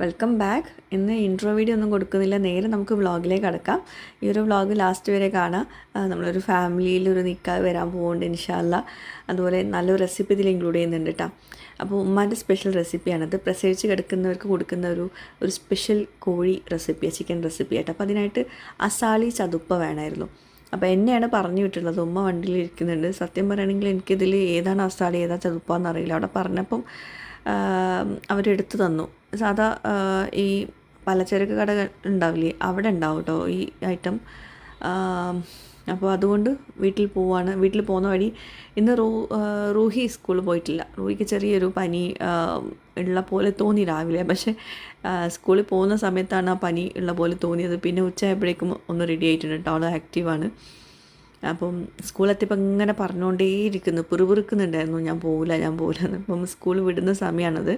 Welcome back ഇന്ന് intro video ഒന്നും കൊടുക്കുന്നില്ല. നേരെ നമുക്ക് വ്ളോഗിലേക്ക് അടക്കാം ഈ ഒരു വ്ളോഗ് ലാസ്റ്റ് വരെ കാണാം. നമ്മളൊരു ഫാമിലിയിൽ ഒരു നിൽക്കാൻ വരാൻ പോകുന്നുണ്ട് ഇൻഷാല്ല അതുപോലെ നല്ലൊരു റെസിപ്പി ഇതിൽ ഇൻക്ലൂഡ് ചെയ്യുന്നുണ്ട് കേട്ടോ അപ്പോൾ ഉമ്മാന്റെ സ്പെഷ്യൽ റെസിപ്പിയാണത് പ്രസവിച്ച് കിടക്കുന്നവർക്ക് കൊടുക്കുന്ന ഒരു ഒരു സ്പെഷ്യൽ കോഴി റെസിപ്പിയാണ് ചിക്കൻ റെസിപ്പിയായിട്ട് അപ്പോൾ അതിനായിട്ട് അസാളി ചതുപ്പ വേണമായിരുന്നു അപ്പോൾ എന്നെയാണ് പറഞ്ഞു വിട്ടുള്ളത് ഉമ്മ വണ്ടിയിൽ ഇരിക്കുന്നുണ്ട്. സത്യം പറയുകയാണെങ്കിൽ എനിക്കിതിൽ ഏതാണ് അസാളി ഏതാ ചതുപ്പാന്ന് അറിയില്ല. അവിടെ പറഞ്ഞപ്പം അവരെടുത്തു തന്നു. സാധാ ഈ പലചരക്ക് കട ഉണ്ടാവില്ലേ അവിടെ ഉണ്ടാവും കേട്ടോ ഈ ഐറ്റം അപ്പോൾ അതുകൊണ്ട് വീട്ടിൽ പോവാണ്. വീട്ടിൽ പോകുന്ന വഴി ഇന്ന് റൂ റൂഹി സ്കൂളിൽ പോയിട്ടില്ല. റൂഹിക്ക് ചെറിയൊരു പനി ഉള്ള പോലെ തോന്നി രാവിലെ. പക്ഷേ സ്കൂളിൽ പോകുന്ന സമയത്താണ് ആ പനി ഉള്ള പോലെ തോന്നിയത്. പിന്നെ ഉച്ചയായപ്പോഴേക്കും ഒന്ന് റെഡി ആയിട്ടുണ്ട്. കേട്ടോ അവൾ ആക്റ്റീവാണ് അപ്പം സ്കൂളെത്തിയപ്പോൾ ഇങ്ങനെ പറഞ്ഞുകൊണ്ടേയിരിക്കുന്നു. പിറുപിറുക്കുന്നുണ്ടായിരുന്നു. ഞാൻ പോകില്ല ഞാൻ പോകില്ല അപ്പം സ്കൂൾ വിടുന്ന സമയമാണത്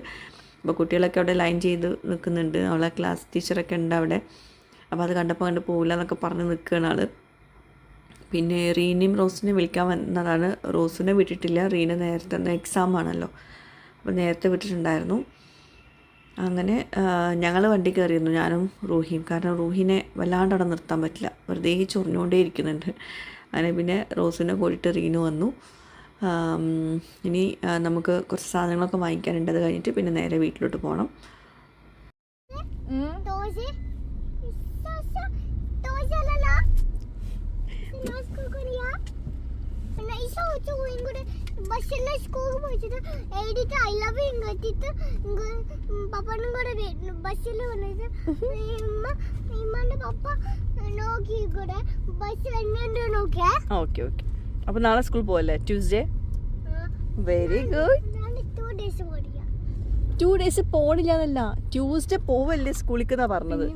അപ്പോൾ കുട്ടികളൊക്കെ അവിടെ ലൈൻ ചെയ്ത് നിൽക്കുന്നുണ്ട്. അവളെ ക്ലാസ് ടീച്ചറൊക്കെ ഉണ്ട് അവിടെ. അപ്പോൾ അത് കണ്ടപ്പോൾ കണ്ട് പോകില്ല എന്നൊക്കെ പറഞ്ഞ് നിൽക്കുകയാണ് ആൾ പിന്നെ റീനയും റോസിനെ വിളിക്കാൻ വന്നതാണ്. റോസിനെ വിട്ടിട്ടില്ല. റീന നേരത്തെ എക്സാം ആണല്ലോ. അപ്പോൾ നേരത്തെ വിട്ടിട്ടുണ്ടായിരുന്നു. അങ്ങനെ ഞങ്ങൾ വണ്ടി കയറിയിരുന്നു. ഞാനും റൂഹിയും കാരണം റൂഹിനെ വല്ലാണ്ട് അവിടെ നിർത്താൻ പറ്റില്ല. വെറുതെ ചൊറിഞ്ഞുകൊണ്ടേ ഇരിക്കുന്നുണ്ട് അങ്ങനെ പിന്നെ റോസിനെ കൂടിയിട്ട് റീനു വന്നു. ഇനി നമുക്ക് കുറച്ച് സാധനങ്ങളൊക്കെ വാങ്ങിക്കാനുണ്ട്. അത് കഴിഞ്ഞിട്ട് പിന്നെ നേരെ വീട്ടിലോട്ട് പോകണം 도시? പൈസ വെച്ച് കോയും കൂടെ ബസ്സിലെ സ്കൂളിൽ പോയിട്ട് എഴുതിട്ട് ഐ ലവ് ഇങ്ങോട്ടിട്ട് പപ്പനും കൂടെ ബസ്സിൽ വന്നിട്ട് ഇമ്മ ഇമ്മന്റെ പപ്പ നോക്കി കൂടെ ബസ് എങ്ങനെ നോക്കിയാ. ഓക്കെ ഓക്കെ അപ്പൊ നാളെ സ്കൂൾ പോവല്ലേ? Tuesday very good two days പോണില്ല. എന്നല്ല ട്യൂസ്ഡേ പോവല്ലേ സ്കൂളിൽ പറഞ്ഞത്.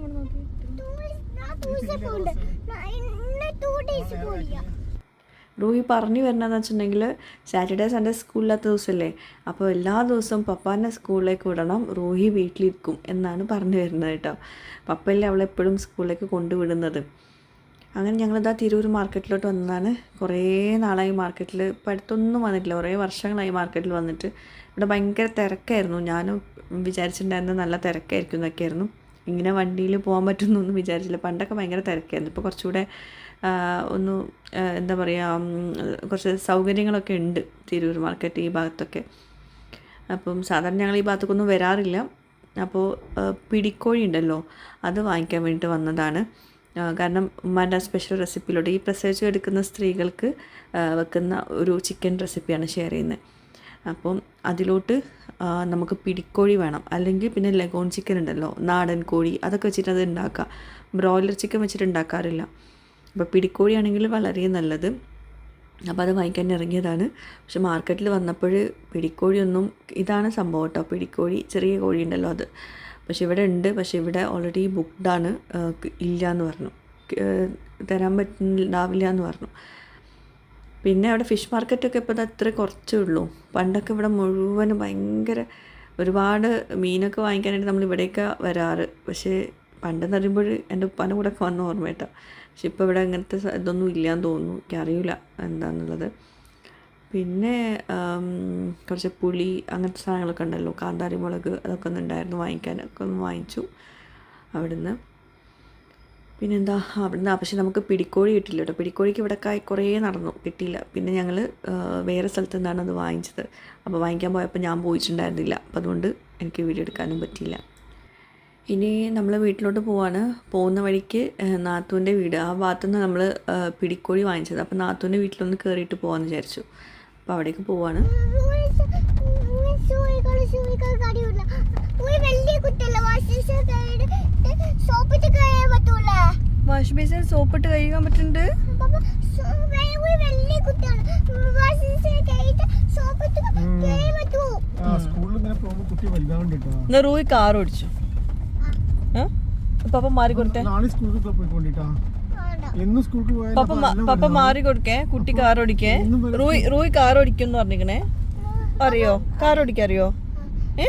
ടു ഡേയ്സ് പോണില്ല റൂഹി പറഞ്ഞു വരണമെന്ന് വെച്ചിട്ടുണ്ടെങ്കിൽ സാറ്റർഡേ സൺഡേ സ്കൂളില്ലാത്ത ദിവസമല്ലേ? അപ്പോൾ എല്ലാ ദിവസവും പപ്പാനെ സ്കൂളിലേക്ക് വിടണം റോഹി വീട്ടിലിരിക്കും എന്നാണ് പറഞ്ഞു വരുന്നത് കേട്ടോ. പപ്പയല്ലേ അവളെപ്പോഴും സ്കൂളിലേക്ക് കൊണ്ടുവിടുന്നത്. അങ്ങനെ ഞങ്ങളിതാ തിരൂർ മാർക്കറ്റിലോട്ട് വന്നതാണ്. കുറേ നാളായി മാർക്കറ്റിൽ ഇപ്പോൾ അടുത്തൊന്നും വന്നിട്ടില്ല. കുറേ വർഷങ്ങളായി മാർക്കറ്റിൽ വന്നിട്ട്. ഇവിടെ ഭയങ്കര തിരക്കായിരുന്നു. ഞാനും വിചാരിച്ചിട്ടുണ്ടായിരുന്നത് നല്ല തിരക്കായിരിക്കും എന്നൊക്കെയായിരുന്നു. ഇങ്ങനെ വണ്ടിയിൽ പോകാൻ പറ്റുന്നൊന്നും വിചാരിച്ചില്ല. പണ്ടൊക്കെ ഭയങ്കര തിരക്കായിരുന്നു. ഇപ്പോൾ കുറച്ചുകൂടെ ഒന്ന് എന്താ പറയുക കുറച്ച് സൗകര്യങ്ങളൊക്കെ ഉണ്ട് തിരൂർ മാർക്കറ്റ് ഈ ഭാഗത്തൊക്കെ. അപ്പം സാധാരണ ഞങ്ങൾ ഈ ഭാഗത്തേക്കൊന്നും വരാറില്ല. അപ്പോൾ പിടിക്കോഴി ഉണ്ടല്ലോ അത് വാങ്ങിക്കാൻ വേണ്ടിയിട്ട് വന്നതാണ്. കാരണം ഉമ്മാന്റെ സ്പെഷ്യൽ റെസിപ്പിയിലൂടെ ഈ പ്രസവിച്ച് എടുക്കുന്ന സ്ത്രീകൾക്ക് വെക്കുന്ന ഒരു ചിക്കൻ റെസിപ്പിയാണ് ഷെയർ ചെയ്യുന്നത്. അപ്പം അതിലോട്ട് നമുക്ക് പിടിക്കോഴി വേണം. അല്ലെങ്കിൽ പിന്നെ ലഗോൺ ചിക്കൻ ഉണ്ടല്ലോ നാടൻ കോഴി അതൊക്കെ വെച്ചിട്ട് അത് ഉണ്ടാക്കാം. ബ്രോയിലർ ചിക്കൻ വെച്ചിട്ട് ഉണ്ടാക്കാറില്ല. അപ്പോൾ പിടിക്കോഴിയാണെങ്കിൽ വളരെ നല്ലത്. അപ്പോൾ അത് വാങ്ങിക്കാൻ ഇറങ്ങിയതാണ്. പക്ഷെ മാർക്കറ്റിൽ വന്നപ്പോൾ പിടിക്കോഴിയൊന്നും ഇതാണ് സംഭവം കേട്ടോ. പിടിക്കോഴി ചെറിയ കോഴി ഉണ്ടല്ലോ അത്. പക്ഷെ ഇവിടെ ഉണ്ട്. പക്ഷെ ഇവിടെ ഓൾറെഡി ബുക്ക്ഡാണ് ഇല്ല എന്ന് പറഞ്ഞു. തരാൻ പറ്റുന്നുണ്ടാവില്ല എന്ന് പറഞ്ഞു. പിന്നെ അവിടെ ഫിഷ് മാർക്കറ്റൊക്കെ ഇപ്പോൾ അത്ര കുറച്ചേ ഉള്ളൂ. പണ്ടൊക്കെ ഇവിടെ മുഴുവനും ഭയങ്കര ഒരുപാട് മീനൊക്കെ വാങ്ങിക്കാനായിട്ട് നമ്മൾ ഇവിടെയൊക്കെ വരാറ്. പക്ഷേ പണ്ടെന്ന് പറയുമ്പോൾ എന്റെ ഉപ്പാന്റെ കൂടെ ഒക്കെ വന്ന ഓർമ്മ കേട്ടോ. പക്ഷെ ഇപ്പോൾ ഇവിടെ അങ്ങനത്തെ ഇതൊന്നും ഇല്ലയെന്ന് തോന്നുന്നു. എനിക്കറിയില്ല എന്താണെന്നുള്ളത് പിന്നെ കുറച്ച് പുളി അങ്ങനത്തെ സാധനങ്ങളൊക്കെ ഉണ്ടല്ലോ. കാന്താരി മുളക് അതൊക്കെ ഒന്ന് ഉണ്ടായിരുന്നു വാങ്ങിക്കാനൊക്കെ ഒന്ന് വാങ്ങിച്ചു അവിടുന്ന്. പിന്നെന്താ? അവിടുന്ന് പക്ഷെ നമുക്ക് പിടിക്കോഴി കിട്ടില്ല കേട്ടോ. പിടിക്കോഴിക്ക് ഇവിടെ കായ് കുറേ നടന്നു. കിട്ടിയില്ല. പിന്നെ ഞങ്ങൾ വേറെ സ്ഥലത്ത് നിന്നാണ് അത് വാങ്ങിച്ചത്. അപ്പോൾ വാങ്ങിക്കാൻ പോയപ്പോൾ ഞാൻ പോയിട്ടുണ്ടായിരുന്നില്ല. അപ്പോൾ അതുകൊണ്ട് എനിക്ക് വീഡിയോ എടുക്കാനും പറ്റിയില്ല. ഇനി നമ്മൾ വീട്ടിലോട്ട് പോവാണ്. പോകുന്ന വഴിക്ക് നാത്തൂന്റെ വീട്. ആ ഭാഗത്തുനിന്ന് നമ്മൾ പിടിക്കോഴി വാങ്ങിച്ചത്. അപ്പോൾ നാത്തൂന്റെ വീട്ടിലൊന്ന് കയറിയിട്ട് പോകാമെന്ന് വിചാരിച്ചു. അപ്പോൾ അവിടേക്ക് പോവാണ്. വാഷ് ബേസിൻ സോപ്പിട്ട് കഴുകാൻ പറ്റുന്നുണ്ട്? റൂയി കാർ ഓടിച്ചു? പപ്പ മാറി കൊടുത്തേ. പപ്പ മാറി കൊടുക്കേ കുട്ടി കാർ ഓടിക്കേ. റൂയ് റൂയ് കാർ ഓടിക്കും എന്ന് പറഞ്ഞിരിക്കണേ അറിയോ? കാർ ഓടിക്കാൻ അറിയോ? ഏ?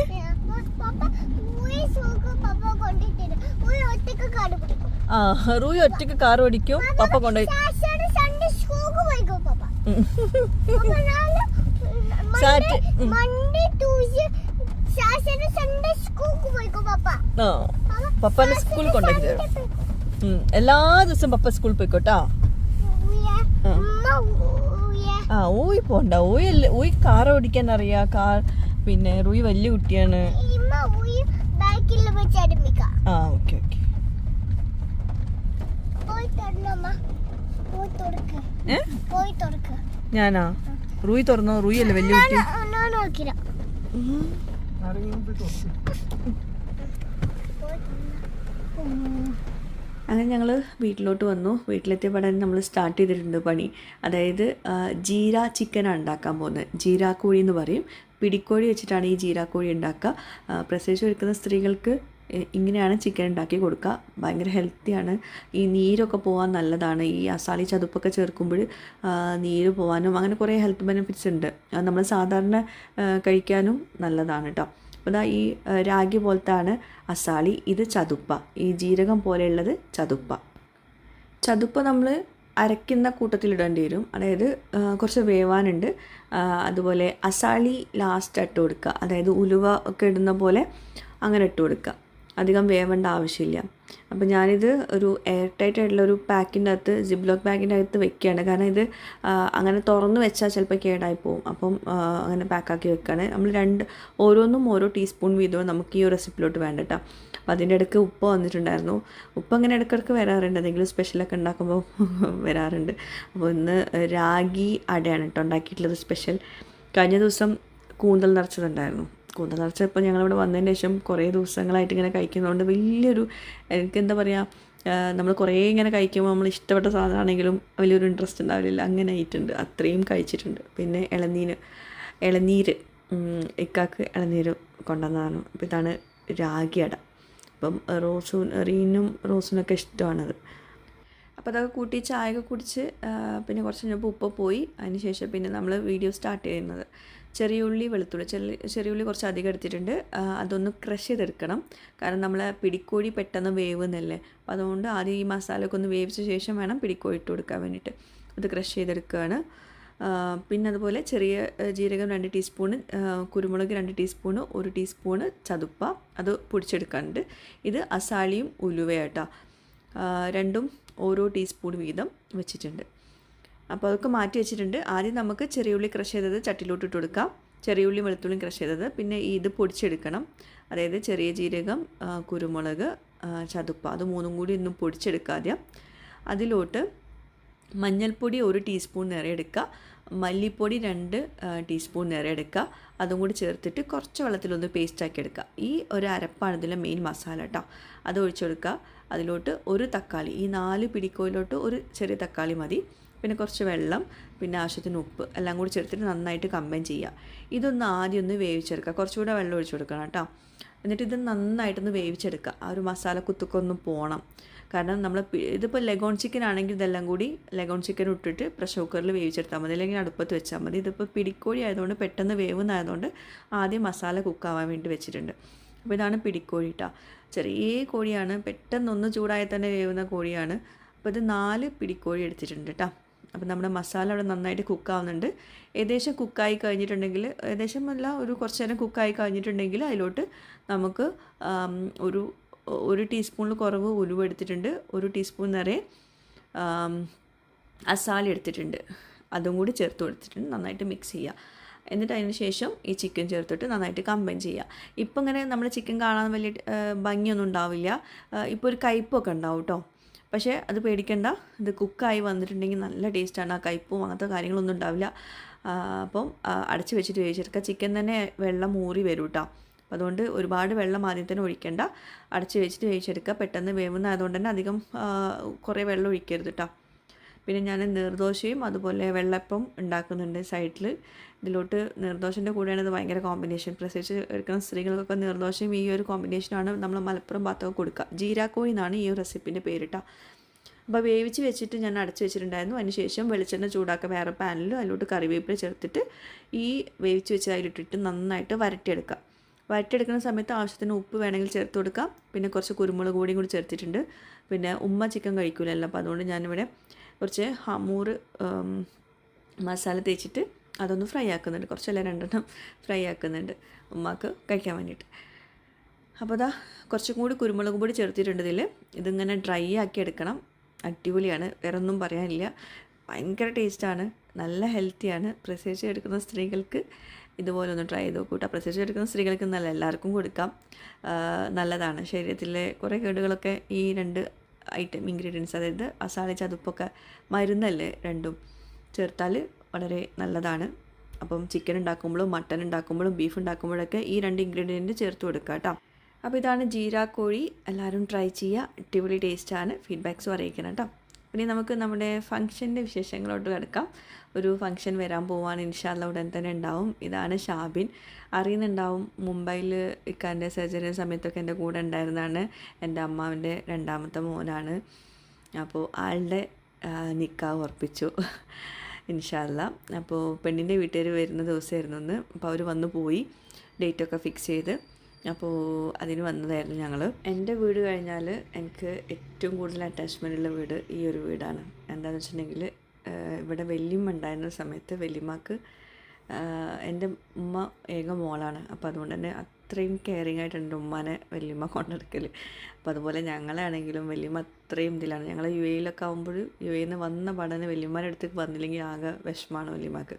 ആ റൂയ് ഒറ്റയ്ക്ക് കാർ ഓടിക്കും പപ്പ കൊണ്ടുപോയി സാറ്റ്- ഉം. മൺഡേ ട്യൂസ്ഡേ ശാശാട് സൺഡേ സ്കൂൾക്ക് പോയിക്കോ പപ്പ. ആ. പപ്പനെ സ്കൂളിൽ കൊണ്ടാക്കി തരും. എല്ലാ ദിവസവും പപ്പ സ്കൂളിൽ പോയിക്കോട്ടാ. ആ. ഊയി പോണ്ട. ഊയി അല്ല ഊയി കാർ ഓടിക്കാൻ അറിയാ. കാർ പിന്നെ റൂയി വലിയ കുട്ടിയാണ്. ആ ഓക്കെ ഓക്കെ. ഞാനാ? റൂയി തുറന്നോ? റൂയി അല്ലേ വലിയ കുട്ടി ഞാൻ നോക്കില്ല ആരെങ്കിലും പോയി തുറക്ക്. പോയി തുറന്ന്. അങ്ങനെ ഞങ്ങൾ വീട്ടിലോട്ട് വന്നു. വീട്ടിലെത്തിയ പടം നമ്മൾ സ്റ്റാർട്ട് ചെയ്തിട്ടുണ്ട് പണി. അതായത് ജീര ചിക്കനാണ് ഉണ്ടാക്കാൻ പോകുന്നത്. ജീരാക്കോഴി എന്ന് പറയും. പിടിക്കോഴി വെച്ചിട്ടാണ് ഈ ജീരാക്കോഴി ഉണ്ടാക്കുക. പ്രസവിച്ച് വരുന്ന സ്ത്രീകൾക്ക് ഇങ്ങനെയാണ് ചിക്കൻ ഉണ്ടാക്കി കൊടുക്കുക. ഭയങ്കര ഹെൽത്തിയാണ് ഈ നീരൊക്കെ പോകാൻ നല്ലതാണ്. ഈ അസാളി ചതുപ്പൊക്കെ ചേർക്കുമ്പോൾ നീര് പോകാനും അങ്ങനെ കുറേ ഹെൽത്ത് ബെനിഫിറ്റ്സ് ഉണ്ട്. അത് നമ്മൾ സാധാരണ കഴിക്കാനും നല്ലതാണ് കേട്ടോ അപ്പോൾ ഈ രാഗി പോലത്താണ് അസാളി ഇത് ചതുപ്പ. ഈ ജീരകം പോലെയുള്ളത് ചതുപ്പ. ചതുപ്പ നമ്മൾ അരയ്ക്കുന്ന കൂട്ടത്തിലിടേണ്ടി വരും. അതായത് കുറച്ച് വേവാനുണ്ട്. അതുപോലെ അസാളി ലാസ്റ്റ് ഇട്ട് കൊടുക്കുക. അതായത് ഉലുവ ഒക്കെ ഇടുന്ന പോലെ അങ്ങനെ ഇട്ട് കൊടുക്കുക. അധികം വേവേണ്ട ആവശ്യമില്ല. അപ്പോൾ ഞാനിത് ഒരു എയർ ടൈറ്റ് ആയിട്ടുള്ള ഒരു പാക്കിന്റെ അകത്ത് ജിബ്ലോക്ക് ബാഗിന്റെ അകത്ത് വെക്കുകയാണ് കാരണം ഇത് അങ്ങനെ തുറന്ന് വെച്ചാൽ ചിലപ്പോൾ കേടായി പോകും അപ്പം അങ്ങനെ പാക്കാക്കി വെക്കുകയാണ് നമ്മൾ രണ്ട് ഓരോന്നും ഓരോ ടീസ്പൂൺ വീതവും നമുക്ക് ഈ റെസിപ്പിലോട്ട് വേണ്ട കേട്ടോ അപ്പോൾ അതിന്റെ ഇടയ്ക്ക് ഉപ്പ് വന്നിട്ടുണ്ടായിരുന്നു. ഉപ്പ് അങ്ങനെ ഇടയ്ക്കിടയ്ക്ക് വരാറുണ്ട്. എന്തെങ്കിലും സ്പെഷ്യലൊക്കെ ഉണ്ടാക്കുമ്പോൾ വരാറുണ്ട്. അപ്പോൾ ഇന്ന് രാഗി അടയാണ് കേട്ടോ ഉണ്ടാക്കിയിട്ടുള്ളത് സ്പെഷ്യൽ കഴിഞ്ഞ ദിവസം കൂന്തൽ നിറച്ചതുണ്ടായിരുന്നു. കൂന്തൽ നിറച്ചപ്പോൾ ഞങ്ങളിവിടെ വന്നതിന് ശേഷം കുറേ ദിവസങ്ങളായിട്ട് ഇങ്ങനെ കഴിക്കുന്നതുകൊണ്ട് വലിയൊരു എനിക്ക് എന്താ പറയുക നമ്മൾ കുറേ ഇങ്ങനെ കഴിക്കുമ്പോൾ നമ്മൾ ഇഷ്ടപ്പെട്ട സാധനമാണെങ്കിലും വലിയൊരു ഇൻട്രസ്റ്റ് ഉണ്ടാവില്ല അങ്ങനെ ആയിട്ടുണ്ട്. അത്രയും കഴിച്ചിട്ടുണ്ട്. പിന്നെ ഇളനീര് ഇളനീര് ഇക്കാക്ക് ഇളനീര് കൊണ്ടുവന്നതാണ്. അപ്പോൾ ഇതാണ് രാഗിയട. അപ്പം റോസും റീനും റോസിനൊക്കെ ഇഷ്ടമാണത്. അപ്പോൾ അതൊക്കെ കൂട്ടി ചായയൊക്കെ കുടിച്ച് പിന്നെ കുറച്ച് കഴിഞ്ഞപ്പോൾ ഉപ്പ പോയി. അതിന് ശേഷം പിന്നെ നമ്മൾ വീഡിയോ സ്റ്റാർട്ട് ചെയ്യുന്നത്. ചെറിയ ഉള്ളി വെളുത്തുള്ളി ചെറിയ ചെറിയ ഉള്ളി കുറച്ച് അധികം എടുത്തിട്ടുണ്ട്. അതൊന്ന് ക്രഷ് ചെയ്തെടുക്കണം. കാരണം നമ്മൾ പിടിക്കോഴി പെട്ടെന്ന് വേവുന്നല്ലേ. അപ്പോൾ അതുകൊണ്ട് ആദ്യം ഈ മസാലയൊക്കെ ഒന്ന് വേവിച്ച ശേഷം വേണം പിടിക്കോഴി ഇട്ട് കൊടുക്കാൻ വേണ്ടിയിട്ട്. അത് ക്രഷ് ചെയ്തെടുക്കുകയാണ്. പിന്നെ അതുപോലെ ചെറിയ ജീരകം രണ്ട് ടീസ്പൂണ് കുരുമുളക് രണ്ട് ടീസ്പൂണ് ഒരു ടീസ്പൂണ് ചതുപ്പ അത് പൊടിച്ചെടുക്കാനുണ്ട്. ഇത് അസാളിയും ഉലുവയാട്ടോ. രണ്ടും ഓരോ ടീസ്പൂൺ വീതം വെച്ചിട്ടുണ്ട്. അപ്പോൾ അതൊക്കെ മാറ്റി വെച്ചിട്ടുണ്ട്. ആദ്യം നമുക്ക് ചെറിയ ഉള്ളി ക്രഷ് ചെയ്തത് ചട്ടിയിലോട്ട് ഇട്ട് കൊടുക്കാം. ചെറിയുള്ളി വെളുത്തുള്ളിയും ക്രഷ് ചെയ്തത്. പിന്നെ ഇത് പൊടിച്ചെടുക്കണം. അതായത് ചെറിയ ജീരകം കുരുമുളക് ചതുപ്പ്. അത് മൂന്നും കൂടി ഒന്നും പൊടിച്ചെടുക്കാതെ അതിലോട്ട് മഞ്ഞൾപ്പൊടി ഒരു ടീസ്പൂൺ നിറയെ എടുക്കുക. മല്ലിപ്പൊടി രണ്ട് ടീസ്പൂൺ നിറയെ എടുക്കുക. അതും കൂടി ചേർത്തിട്ട് കുറച്ച് വെള്ളത്തിലൊന്ന് പേസ്റ്റാക്കി എടുക്കുക. ഈ ഒരു അരപ്പാണ് ഇതിലെ മെയിൻ മസാല കേട്ടോ അത് ഒഴിച്ചു കൊടുക്കുക. അതിലോട്ട് ഒരു തക്കാളി ഈ നാല് പിടിക്കോയിലോട്ട് ഒരു ചെറിയ തക്കാളി മതി. പിന്നെ കുറച്ച് വെള്ളം പിന്നെ ആവശ്യത്തിന് ഉപ്പ് എല്ലാം കൂടി ചേർത്തിട്ട് നന്നായിട്ട് കമ്പൈൻ ചെയ്യുക. ഇതൊന്ന് ആദ്യം ഒന്ന് വേവിച്ചെടുക്കുക. കുറച്ചുകൂടെ വെള്ളം ഒഴിച്ചു കൊടുക്കണം കേട്ടോ. എന്നിട്ട് ഇത് നന്നായിട്ടൊന്ന് വേവിച്ചെടുക്കുക. ആ ഒരു മസാല കുത്തുക്കൊന്നും പോകണം കാരണം നമ്മൾ ഇതിപ്പോൾ ലെഗോൺ ചിക്കൻ ആണെങ്കിൽ ഇതെല്ലാം കൂടി ലെഗോൺ ചിക്കൻ ഇട്ടിട്ട് പ്രഷർ കുക്കറിൽ വേവിച്ചെടുത്താൽ മതി. അല്ലെങ്കിൽ അടുപ്പത്ത് വെച്ചാൽ മതി. ഇതിപ്പോൾ പിടിക്കോഴി ആയതുകൊണ്ട് പെട്ടെന്ന് വേവുന്നതായതുകൊണ്ട് ആദ്യം മസാല കുക്കാവാൻ വേണ്ടി വെച്ചിട്ടുണ്ട്. അപ്പോൾ ഇതാണ് പിടിക്കോഴി കേട്ടോ ചെറിയ കോഴിയാണ് പെട്ടെന്നൊന്ന് ചൂടായി തന്നെ വേവുന്ന കോഴിയാണ്. അപ്പോൾ ഇത് നാല് പിടിക്കോഴി എടുത്തിട്ടുണ്ട് കേട്ടോ അപ്പോൾ നമ്മുടെ മസാല അവിടെ നന്നായിട്ട് കുക്കാവുന്നുണ്ട്. ഏകദേശം കുക്കായി കഴിഞ്ഞിട്ടുണ്ടെങ്കിൽ ഏകദേശം അല്ല ഒരു കുറച്ച് നേരം കുക്കായി കഴിഞ്ഞിട്ടുണ്ടെങ്കിൽ അതിലോട്ട് നമുക്ക് ഒരു ഒരു ടീസ്പൂണിൽ കുറവ് ഉലുവ എടുത്തിട്ടുണ്ട് ഒരു ടീസ്പൂൺ നിറയെ അസാല എടുത്തിട്ടുണ്ട്. അതും കൂടി ചേർത്ത് കൊടുത്തിട്ടുണ്ട്. നന്നായിട്ട് മിക്സ് ചെയ്യുക. എന്നിട്ട് അതിന് ശേഷം ഈ ചിക്കൻ ചേർത്തിട്ട് നന്നായിട്ട് കമ്പൈൻ ചെയ്യുക. ഇപ്പം ഇങ്ങനെ നമ്മൾ ചിക്കൻ കാണാൻ വലിയ ഭംഗിയൊന്നും ഉണ്ടാവില്ല. ഇപ്പോൾ ഒരു കയ്പൊക്കെ ഉണ്ടാവും കേട്ടോ പക്ഷേ അത് പേടിക്കണ്ട. ഇത് കുക്കായി വന്നിട്ടുണ്ടെങ്കിൽ നല്ല ടേസ്റ്റാണ് ആ കയ്പും അങ്ങനത്തെ കാര്യങ്ങളൊന്നും ഉണ്ടാവില്ല. അപ്പം അടച്ചു വെച്ചിട്ട് വേവിച്ചെടുക്കുക. ചിക്കൻ തന്നെ വെള്ളം മൂറി വരും കേട്ടോ അതുകൊണ്ട് ഒരുപാട് വെള്ളം ആദ്യം തന്നെ ഒഴിക്കേണ്ട. അടച്ച് വെച്ചിട്ട് വേവിച്ചെടുക്കുക. പെട്ടെന്ന് വേവുന്നതായതുകൊണ്ട് തന്നെ അധികം കുറേ വെള്ളം ഒഴിക്കരുത് കേട്ടോ പിന്നെ ഞാൻ നീർദോശയും അതുപോലെ വെള്ളപ്പം ഉണ്ടാക്കുന്നുണ്ട് സൈഡിൽ. ഇതിലോട്ട് നീർദോശന്റെ കൂടെയാണ് ഇത് ഭയങ്കര കോമ്പിനേഷൻ പ്രത്യേകിച്ച് എടുക്കുന്ന സ്ത്രീകൾക്കൊക്കെ നീർദോശയും ഈ ഒരു കോമ്പിനേഷനാണ് നമ്മൾ മലപ്പുറം ഭാഗത്തൊക്കെ കൊടുക്കുക. ജീരാക്കോഴി എന്നാണ് ഈ റെസിപ്പിന്റെ പേരിട്ട അപ്പോൾ വേവിച്ച് വെച്ചിട്ട് ഞാൻ അടച്ചു വെച്ചിട്ടുണ്ടായിരുന്നു. അതിന് ശേഷം വെളിച്ചെണ്ണ ചൂടാക്കുക വേറെ പാനിൽ അതിലോട്ട് കറിവേപ്പില ചേർത്തിട്ട് ഈ വേവിച്ച് വെച്ച് അതിലിട്ടിട്ട് നന്നായിട്ട് വരട്ടിയെടുക്കുക. വരട്ടിയെടുക്കുന്ന സമയത്ത് ആവശ്യത്തിന് ഉപ്പ് വേണമെങ്കിൽ ചേർത്ത് കൊടുക്കാം. പിന്നെ കുറച്ച് കുരുമുളക് പൊടിയും കൂടി ചേർത്തിട്ടുണ്ട്. പിന്നെ ഉമ്മ ചിക്കൻ കഴിക്കില്ലല്ലോ അപ്പോൾ അതുകൊണ്ട് ഞാനിവിടെ കുറച്ച് ഹമൂറ് ഉം, മസാല തേച്ചിട്ട് അതൊന്ന് ഫ്രൈ ആക്കുന്നുണ്ട്. കുറച്ചല്ല രണ്ടെണ്ണം ഫ്രൈ ആക്കുന്നുണ്ട് ഉമ്മാക്ക് കഴിക്കാൻ വേണ്ടിയിട്ട്. അപ്പോൾ അതാ കുറച്ചും കൂടി കുരുമുളക് പൊടി ചേർത്തിട്ടുണ്ട് ഇതിൽ ഇതിങ്ങനെ ഡ്രൈ ആക്കി എടുക്കണം. അടിപൊളിയാണ്. വേറെ ഒന്നും പറയാനില്ല. ഭയങ്കര ടേസ്റ്റാണ് നല്ല ഹെൽത്തിയാണ് പ്രസവിച്ച് എടുക്കുന്ന സ്ത്രീകൾക്ക് ഇതുപോലെ ഒന്ന് ട്രൈ ചെയ്ത് നോക്കൂ കേട്ടോ പ്രസവിച്ച് എടുക്കുന്ന സ്ത്രീകൾക്ക് നല്ല എല്ലാവർക്കും കൊടുക്കാം. നല്ലതാണ്. ശരീരത്തിലെ കുറേ കേടുകളൊക്കെ ഈ രണ്ട് ഐറ്റം ഇൻഗ്രീഡിയൻസ് അതായത് അസാളി ചതുപ്പൊക്കെ മരുന്നല്ലേ രണ്ടും ചേർത്താൽ വളരെ നല്ലതാണ്. അപ്പം ചിക്കൻ ഉണ്ടാക്കുമ്പോഴും മട്ടൻ ഉണ്ടാക്കുമ്പോഴും ബീഫ് ഉണ്ടാക്കുമ്പോഴൊക്കെ ഈ രണ്ട് ഇൻഗ്രീഡിയന്റ് ചേർത്ത് കൊടുക്കുക കേട്ടോ. അപ്പോൾ ഇതാണ് ജീരാ കോഴി. എല്ലാവരും ട്രൈ ചെയ്യുക. അടിപൊളി ടേസ്റ്റാണ് ഫീഡ്ബാക്സും അറിയിക്കണം കേട്ടോ. ഇനി നമുക്ക് നമ്മുടെ ഫംഗ്ഷന്റെ വിശേഷങ്ങളോട്ട് കിടക്കാം. ഒരു ഫംഗ്ഷൻ വരാൻ പോവാണ്. ഇൻഷാല്ല ഉടൻ തന്നെ ഉണ്ടാവും. ഇതാണ് ഷാബിൻ. അറിയുന്നുണ്ടാവും മുംബൈയിൽ ഇക്കാന്റെ സർജറി സമയത്തൊക്കെ എന്റെ കൂടെ ഉണ്ടായിരുന്നതാണ്. എന്റെ അമ്മാവിന്റെ രണ്ടാമത്തെ മോനാണ്. അപ്പോൾ ആളുടെ നിക്ക ഉറപ്പിച്ചു. ഇൻഷാല്ല അപ്പോൾ പെണ്ണിന്റെ വീട്ടുകാർ വരുന്ന ദിവസമായിരുന്നു ഒന്ന് അപ്പോൾ അവർ വന്നു പോയി. ഡേറ്റൊക്കെ ഫിക്സ് ചെയ്ത്. അപ്പോൾ അതിന് വന്നതായിരുന്നു ഞങ്ങൾ എന്റെ വീട് കഴിഞ്ഞാൽ എനിക്ക് ഏറ്റവും കൂടുതൽ അറ്റാച്ച്മെന്റ് ഉള്ള വീട് ഈ ഒരു വീടാണ്. എന്താണെന്ന് വെച്ചിട്ടുണ്ടെങ്കിൽ ഇവിടെ വല്യമ്മ ഉണ്ടായിരുന്ന സമയത്ത് വല്യമ്മക്ക് എന്റെ ഉമ്മ ഏക മോളാണ്. അപ്പോൾ അതുകൊണ്ട് തന്നെ അത്രയും കെയറിങ് ആയിട്ട് ഉമ്മാനെ വല്യമ്മ കൊണ്ടെടുക്കൽ അപ്പോൾ അതുപോലെ ഞങ്ങളാണെങ്കിലും വല്യമ്മ അത്രയും ഇതിലാണ്. ഞങ്ങൾ യു എയിലൊക്കെ ആകുമ്പോൾ യു എയിൽ നിന്ന് വന്ന പടനെ വല്യമ്മയുടെ അടുത്തേക്ക് വന്നില്ലെങ്കിൽ ആകെ വിഷമമാണ് വല്യമ്മക്ക്.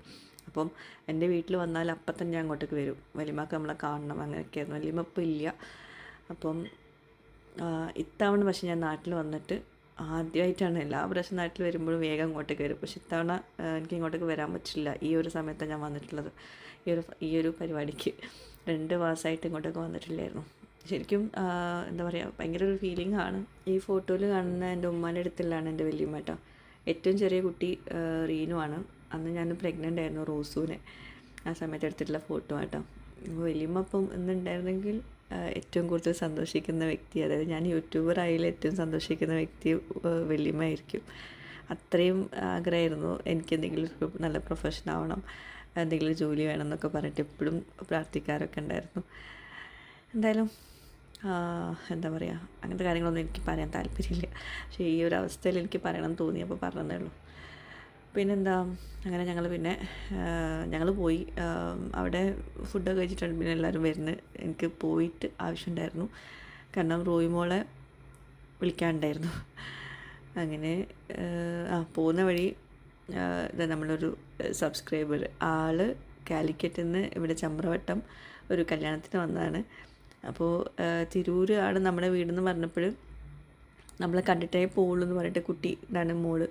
അപ്പം എന്റെ വീട്ടിൽ വന്നാൽ അപ്പം തന്നെ അങ്ങോട്ടേക്ക് വരും. വലിയമ്മക്ക് നമ്മളെ കാണണം അങ്ങനെയൊക്കെയായിരുന്നു. വലിയമ്മ ഇപ്പം ഇല്ല. അപ്പം ഇത്തവണ പക്ഷെ ഞാൻ നാട്ടിൽ വന്നിട്ട് ആദ്യമായിട്ടാണ് എല്ലാ പ്രാവശ്യം നാട്ടിൽ വരുമ്പോഴും വേഗം അങ്ങോട്ടേക്ക് വരും. പക്ഷെ ഇത്തവണ എനിക്ക് ഇങ്ങോട്ടേക്ക് വരാൻ പറ്റില്ല. ഈ ഒരു സമയത്താണ് ഞാൻ വന്നിട്ടുള്ളത്. ഈ ഒരു ഈ ഒരു പരിപാടിക്ക്. രണ്ട് മാസമായിട്ട് ഇങ്ങോട്ടേക്ക് വന്നിട്ടില്ലായിരുന്നു. ശരിക്കും എന്താ പറയുക ഭയങ്കര ഒരു ഫീലിംഗ് ആണ്. ഈ ഫോട്ടോയിൽ കാണുന്ന എന്റെ ഉമ്മാന്റെ അടുത്തുള്ളതാണ് എന്റെ വലിയമ്മ കേട്ടോ. ഏറ്റവും ചെറിയ കുട്ടി റീനു ആണ് അന്ന് ഞാൻ പ്രഗ്നന്റ് ആയിരുന്നു റോസുവിനെ. ആ സമയത്ത് എടുത്തിട്ടുള്ള ഫോട്ടോ ആട്ടോ. വലിയമ്മ അപ്പം ഏറ്റവും കൂടുതൽ സന്തോഷിക്കുന്ന വ്യക്തി അതായത് ഞാൻ യൂട്യൂബർ ആയാലും ഏറ്റവും സന്തോഷിക്കുന്ന വ്യക്തി വലിയമ്മ ആയിരിക്കും അത്രയും ആഗ്രഹമായിരുന്നു എനിക്ക് എന്തെങ്കിലും നല്ല പ്രൊഫഷൻ ആവണം എന്തെങ്കിലും ജോലി വേണം എന്നൊക്കെ പറഞ്ഞിട്ട് എപ്പോഴും പ്രാർത്ഥിക്കാറൊക്കെ ഉണ്ടായിരുന്നു. എന്തായാലും എന്താ പറയുക അങ്ങനത്തെ കാര്യങ്ങളൊന്നും എനിക്ക് പറയാൻ താല്പര്യമില്ല. പക്ഷേ ഈ ഒരു അവസ്ഥയിൽ എനിക്ക് പറയണം തോന്നിയപ്പോൾ പറഞ്ഞതേ ഉള്ളൂ. പിന്നെന്താ അങ്ങനെ ഞങ്ങൾ പിന്നെ ഞങ്ങൾ പോയി. അവിടെ ഫുഡൊക്കെ കഴിച്ചിട്ടുണ്ട് പിന്നെ എല്ലാവരും വരുന്നത്. എനിക്ക് പോയിട്ട് ആവശ്യമുണ്ടായിരുന്നു. കാരണം റോയി മോളെ വിളിക്കാനുണ്ടായിരുന്നു. അങ്ങനെ ആ, പോകുന്ന വഴി ഇത് നമ്മളൊരു സബ്സ്ക്രൈബർ ആൾ കാലിക്കറ്റിൽ നിന്ന് ഇവിടെ ചമ്രവട്ടം ഒരു കല്യാണത്തിന് വന്നതാണ്. അപ്പോൾ തിരൂർ ആണ് നമ്മുടെ വീടെന്ന് പറഞ്ഞപ്പോൾ നമ്മളെ കണ്ടിട്ടേ പോവുള്ളൂ എന്ന് പറഞ്ഞിട്ട് കുട്ടി ഇതാണ് മോൾ.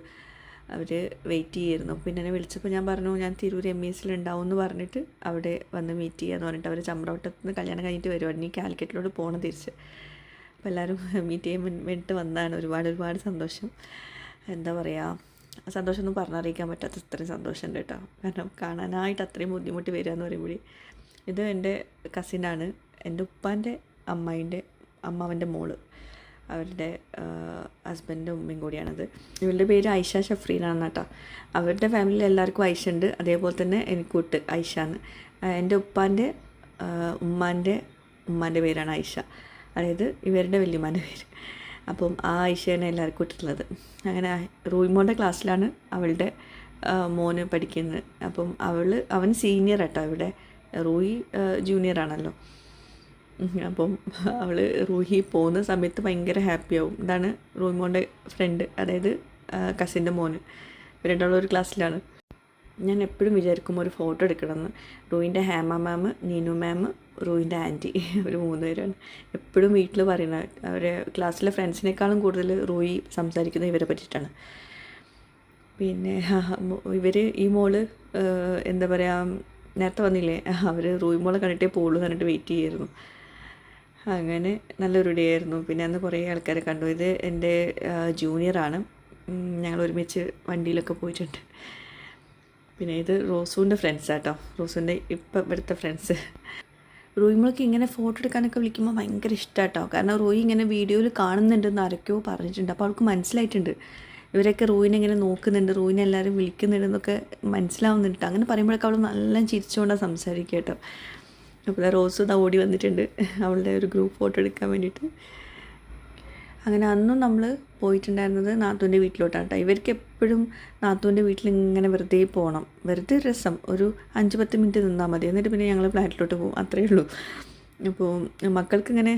അവർ വെയിറ്റ് ചെയ്യായിരുന്നു പിന്നെ എന്നെ വിളിച്ചപ്പോൾ ഞാൻ പറഞ്ഞു ഞാൻ തിരൂർ എം ഇ ഉണ്ടാവും എന്ന് പറഞ്ഞിട്ട് അവിടെ വന്ന് മീറ്റ് ചെയ്യാന്ന് പറഞ്ഞിട്ട് അവർ ചമ്രവട്ടത്ത് നിന്ന് കല്യാണം കഴിഞ്ഞിട്ട് വരുവാണ് ഇനി കാലിക്കറ്റിലോട്ട് പോകണം തിരിച്ച്. അപ്പോൾ എല്ലാവരും മീറ്റ് ചെയ്യാൻ വേണ്ടി- വേണ്ടിയിട്ട് വന്നതാണ്. ഒരുപാട് ഒരുപാട് സന്തോഷം. എന്താ പറയുക സന്തോഷമൊന്നും പറഞ്ഞറിയിക്കാൻ പറ്റാത്ത അത്രയും സന്തോഷമുണ്ട് കേട്ടോ. കാരണം കാണാനായിട്ട് അത്രയും ബുദ്ധിമുട്ട് വരിക എന്ന് പറയുമ്പോൾ ഇത് എന്റെ കസിനാണ് എന്റെ ഉപ്പാന്റെ അമ്മായിന്റെ അമ്മാവന്റെ മോൾ. അവരുടെ ഹസ്ബൻഡിന്റെ ഉമ്മയും കൂടിയാണത്. ഇവരുടെ പേര് ഐഷ ഷഫ്രീനാണ് കേട്ടോ. അവരുടെ ഫാമിലിയിൽ എല്ലാവർക്കും ഐഷ ഉണ്ട് അതേപോലെ തന്നെ എനിക്കൂട്ട് ഐഷ എന്ന് എന്റെ ഉപ്പാന്റെ ഉമ്മാന്റെ ഉമ്മാന്റെ പേരാണ് ഐഷ. അതായത് ഇവരുടെ വല്യമ്മാന്റെ പേര്. അപ്പം ആ ഐഷയാണ് എല്ലാവർക്കും ഇട്ടിട്ടുള്ളത്. അങ്ങനെ റൂയിമോന്റെ ക്ലാസ്സിലാണ് അവളുടെ മോന് പഠിക്കുന്നത്. അപ്പം അവൾ അവൻ സീനിയർ കേട്ടോ ഇവിടെ. റൂയി ജൂനിയർ ആണല്ലോ. അപ്പം അവൾ റൂഹി പോകുന്ന സമയത്ത് ഭയങ്കര ഹാപ്പിയാവും ഇതാണ് റൂഹിമോന്റെ ഫ്രണ്ട് അതായത് കസിന്റെ മോന്. ഇവർ രണ്ടാളും ഒരു ക്ലാസ്സിലാണ് ഞാൻ എപ്പോഴും വിചാരിക്കും ഒരു ഫോട്ടോ എടുക്കണമെന്ന്. റൂയിന്റെ ഹേമ മാം നീനു മാം റൂയിന്റെ ആന്റി ഒരു മൂന്ന് പേരാണ്. എപ്പോഴും വീട്ടിൽ പറയുന്നത് അവരെ ക്ലാസ്സിലെ ഫ്രണ്ട്സിനേക്കാളും കൂടുതൽ റൂഹി സംസാരിക്കുന്നത് ഇവരെ പറ്റിയിട്ടാണ്. പിന്നെ ഇവർ ഈ മോൾ എന്താ പറയുക നേരത്തെ വന്നില്ലേ അവർ റൂയി മോളെ കണ്ടിട്ടേ പോളു എന്ന് പറഞ്ഞിട്ട് വെയിറ്റ് ചെയ്യായിരുന്നു. അങ്ങനെ നല്ലൊരു ഡേ ആയിരുന്നു. പിന്നെ അന്ന് കുറേ ആൾക്കാരെ കണ്ടു. ഇത് എന്റെ ജൂനിയറാണ് ഞങ്ങൾ ഒരുമിച്ച് വണ്ടിയിലൊക്കെ പോയിട്ടുണ്ട്. പിന്നെ ഇത് റോസുവിന്റെ ഫ്രണ്ട്സ് ആട്ടോ. റോസുവിന്റെ ഇപ്പം ഇവിടുത്തെ ഫ്രണ്ട്സ് റോയിമോൾക്ക് ഇങ്ങനെ ഫോട്ടോ എടുക്കാനൊക്കെ വിളിക്കുമ്പോൾ ഭയങ്കര ഇഷ്ടമാട്ടോ കാരണം റോയി ഇങ്ങനെ വീഡിയോയിൽ കാണുന്നുണ്ടെന്ന് ആരൊക്കെയോ പറഞ്ഞിട്ടുണ്ട്. അപ്പോൾ അവൾക്ക് മനസ്സിലായിട്ടുണ്ട്. ഇവരൊക്കെ റോയിനെ ഇങ്ങനെ നോക്കുന്നുണ്ട്. റോയിനെ എല്ലാവരും വിളിക്കുന്നുണ്ടെന്നൊക്കെ മനസ്സിലാവുന്നുണ്ട്. അങ്ങനെ പറയുമ്പോഴൊക്കെ അവൾ നല്ല ചിരിച്ചുകൊണ്ടാണ് സംസാരിക്കുക കേട്ടോ. അപ്പോൾ റോസ് ഇതാ ഓടി വന്നിട്ടുണ്ട്. അവളുടെ ഒരു ഗ്രൂപ്പ് ഫോട്ടോ എടുക്കാൻ വേണ്ടിയിട്ട്. അങ്ങനെ അന്നും നമ്മൾ പോയിട്ടുണ്ടായിരുന്നത് നാത്തൂന്റെ വീട്ടിലോട്ടാണ് കേട്ടോ. ഇവർക്ക് എപ്പോഴും നാത്തൂന്റെ വീട്ടിൽ ഇങ്ങനെ വെറുതെ പോകണം. വെറുതെ രസം. ഒരു അഞ്ച് പത്ത് മിനിറ്റ് നിന്നാൽ മതി. എന്നിട്ട് പിന്നെ ഞങ്ങൾ ഫ്ലാറ്റിലോട്ട് പോകും. അത്രയേ ഉള്ളൂ. അപ്പോൾ മക്കൾക്കിങ്ങനെ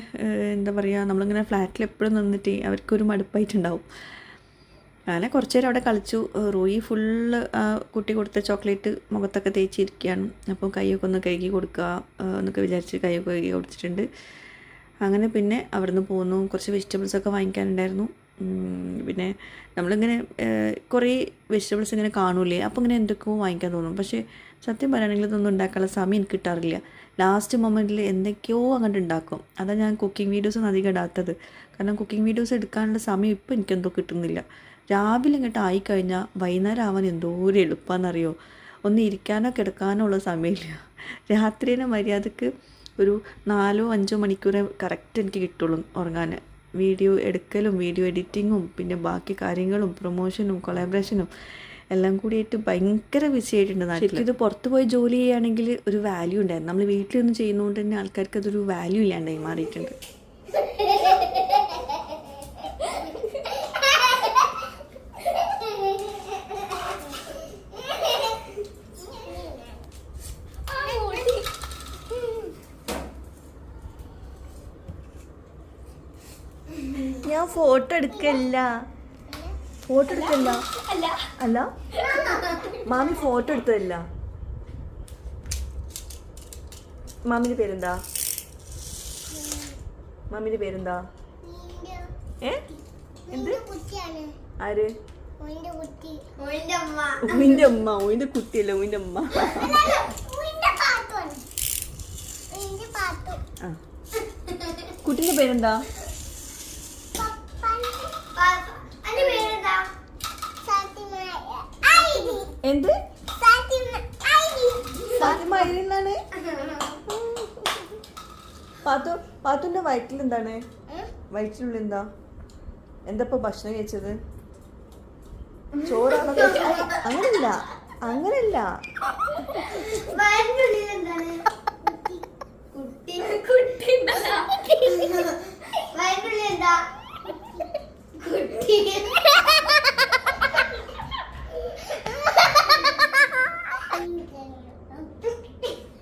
എന്താ പറയുക നമ്മളിങ്ങനെ ഫ്ലാറ്റിൽ എപ്പോഴും നിന്നിട്ട് അവർക്കൊരു മടുപ്പായിട്ടുണ്ടാവും. അങ്ങനെ കുറച്ച് നേരം അവിടെ കളിച്ചു. റൂയി ഫുള്ള് കുട്ടി കൊടുത്ത ചോക്ലേറ്റ് മുഖത്തൊക്കെ തേച്ചിരിക്കുകയാണ്. അപ്പോൾ കൈയൊക്കെ ഒന്ന് കഴുകി കൊടുക്കുക എന്നൊക്കെ വിചാരിച്ച് കൈയൊക്കെ കഴുകി കൊടുത്തിട്ടുണ്ട്. അങ്ങനെ പിന്നെ അവിടുന്ന് പോന്നു. കുറച്ച് വെജിറ്റബിൾസ് ഒക്കെ വാങ്ങിക്കാനുണ്ടായിരുന്നു. പിന്നെ നമ്മളിങ്ങനെ കുറേ വെജിറ്റബിൾസ് ഇങ്ങനെ കാണൂലേ? അപ്പോൾ ഇങ്ങനെ എന്തൊക്കെയോ വാങ്ങിക്കാൻ തോന്നും. പക്ഷേ സത്യം പറയുകയാണെങ്കിൽ ഇതൊന്നും ഉണ്ടാക്കാനുള്ള സമയം എനിക്ക് കിട്ടാറില്ല. ലാസ്റ്റ് മൊമെന്റിൽ എന്തൊക്കെയോ അങ്ങോട്ട് ഉണ്ടാക്കും. അതാണ് ഞാൻ കുക്കിംഗ് വീഡിയോസ് ഒന്നും അധികം ഇടാത്തത്. കാരണം കുക്കിംഗ് വീഡിയോസ് എടുക്കാനുള്ള സമയം ഇപ്പോൾ എനിക്കെന്തോ കിട്ടുന്നില്ല. രാവിലെ ഇങ്ങോട്ട് ആയിക്കഴിഞ്ഞാൽ വൈകുന്നേരം ആവാൻ എന്തോ ഒരു എളുപ്പമെന്നറിയോ ഒന്ന് ഇരിക്കാനോ കിടക്കാനോ ഉള്ള സമയമില്ല. രാത്രിയിലെ മര്യാദയ്ക്ക് ഒരു നാലോ അഞ്ചോ മണിക്കൂറേ കറക്റ്റ് എനിക്ക് കിട്ടുള്ളൂ ഉറങ്ങാൻ വീഡിയോ എടുക്കലും വീഡിയോ എഡിറ്റിങ്ങും പിന്നെ ബാക്കി കാര്യങ്ങളും പ്രൊമോഷനും കൊളാബറേഷനും എല്ലാം കൂടിയിട്ട് ഭയങ്കര ബിസി ആയിട്ടുണ്ട് നാട്ടിൽ ഇത് പുറത്ത് പോയി ജോലി ചെയ്യുകയാണെങ്കിൽ ഒരു വാല്യൂ ഉണ്ടായിരുന്നു. നമ്മൾ വീട്ടിലൊന്നും ചെയ്യുന്നതുകൊണ്ട് തന്നെ ആൾക്കാർക്ക് അതൊരു വാല്യൂ ഇല്ലാണ്ടായി മാറിയിട്ടുണ്ട്. എടുക്കല്ല. ഫോട്ടോ എടുക്കല്ല. അല്ല. മാമി ഫോട്ടോ എടുത്തതല്ല. മാമിന്റെ പേരെന്താ? മാമിന്റെ പേരെന്താ? ഏ? എന്ത്? കുട്ടിയാണ്. ആര്? ഓയിന്റെ അമ്മ. ഓയിന്റെ കുട്ടിയല്ല ഓയിന്റെ അമ്മ. കുട്ടിന്റെ പേരെന്താ അന്റെ പേരെന്താ ഫാത്തിമ ഐഡി എന്ത്? ഫാത്തിമ എന്നാണ് പാത്തു പാത്തുന്റെ വയറ്റിൽ എന്താണ്? വയറ്റിനുള്ളിൽ എന്താ? എന്താ ഇപ്പൊ ഭക്ഷണം കഴിച്ചത്? ചോറാണോ അങ്ങനല്ല. അങ്ങനല്ല വയറ്റിനുള്ളിൽ എന്താണ് കുട്ടി കുട്ടി വയറ്റിനുള്ളിൽ എന്താ കുട്ടി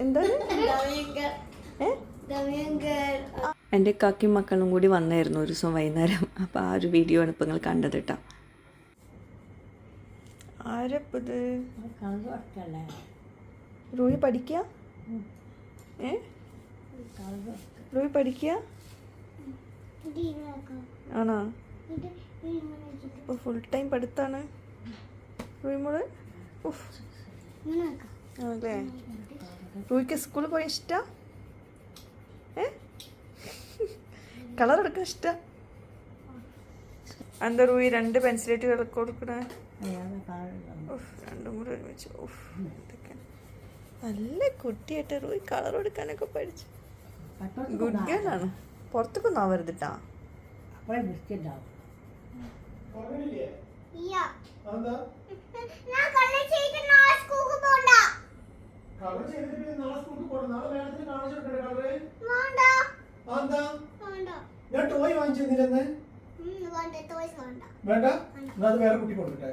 എന്താണ് ഏ എന്റെ കാക്കിയും മക്കളും കൂടി വന്നായിരുന്നു ഒരു ദിവസം വൈകുന്നേരം. അപ്പോൾ ആ ഒരു വീഡിയോ ആണ് ഇപ്പോൾ നിങ്ങൾ കണ്ടത് കേട്ടോ ആരപ്പത് റൂഹി പഠിക്കുക ഏ? റൂഹി പഠിക്കുക ആണോ? ഇപ്പോൾ ഫുൾ ടൈം പഠിത്താണ്. റൂഹി മോൾ? ഉഫ്. ആണല്ലേ? റൂഹിക്ക് സ്കൂളിൽ പോയി ഇഷ്ടം ഏ കളർ എടുക്കാൻ ഇഷ്ടം. എന്താ ഈ രണ്ട് പെൻസിലേറ്റ് കൊടുക്കണേ? രണ്ടും കൂടെ ഒരുമിച്ച്. നല്ല കുട്ടിയായിട്ട് റൂയി കളർ കൊടുക്കാനൊക്കെ പഠിച്ചു. ഗുഡ് ഗേൾ ആണ്. പുറത്തേക്കൊന്നും ആവരുതിട്ടാ. ചെയ്തിട്ട് നാളെ സ്കൂളിൽ പോകണം നാളെ കാണിച്ചു കൊടുക്കണ്ടേ കളറ്? ഞാൻ ടോയ് വാങ്ങിച്ചു തന്നില്ലെന്ന് വേണ്ട എന്നാ അത് വേറെ കുട്ടി കൊടുക്കട്ടെ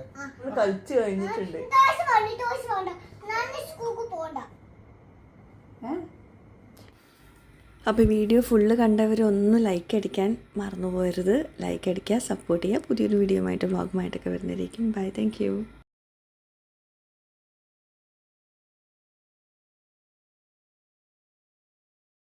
കളിച്ചു കഴിഞ്ഞിട്ടുണ്ട്. അപ്പോൾ വീഡിയോ ഫുള്ള് കണ്ടവർ ഒന്ന് ലൈക്ക് അടിക്കാൻ മറന്നു പോകരുത് ലൈക്ക് അടിക്കുക സപ്പോർട്ട് ചെയ്യുക. പുതിയൊരു വീഡിയോ ആയിട്ട് വ്ളോഗുമായിട്ടൊക്കെ വരുന്നതായിരിക്കും. Bye thank you